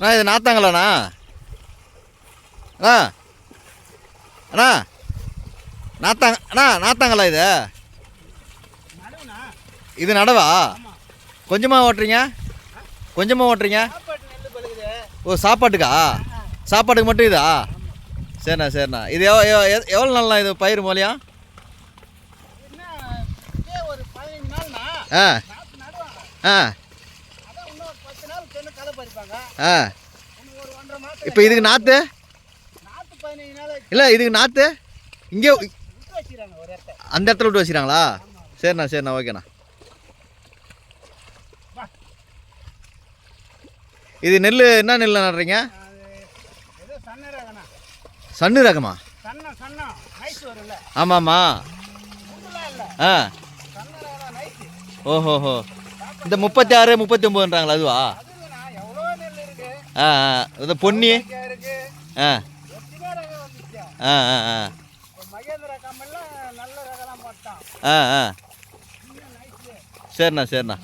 அண்ணா இது நாத்தாங்களாண்ணா? அண்ணா. அண்ணா. நாத்தாங்க அண்ணா நாத்தாங்களா இது? இது நடவா? கொஞ்சமாக ஓட்டுறீங்க? கொஞ்சமாக ஓட்டுறீங்க? ஓ சாப்பாட்டுக்கா? சாப்பாட்டுக்கு மட்டும் இதா? சரிண்ணா சரிண்ணா. இது எவ் எவ்- எவ்- எவ்வளோ நாள்ண்ணா இது பயிர் நாள்னா ஆ. ஆ. ஆ. இப்போ இதுக்கு நாற்று இல்லை இதுக்கு நாற்று இங்கே அந்த இடத்துல விட்டு வச்சுக்கிறாங்களா? சரிண்ணா சரிண்ணா ஓகேண்ணா. இது நெல் என்ன நெல் நடுறீங்க? சன்னு ரகமா? ஆமாம்மா. ஆ. ஓஹோஹோ. இந்த முப்பத்தி ஆறு முப்பத்தி ஒம்பதுன்றாங்களா அதுவா? ஆ ஆ. இந்த பொன்னி? ஆ. ஆ ஆ ஆ. ஆ ஆ. சரிண்ணா சரிண்ணா.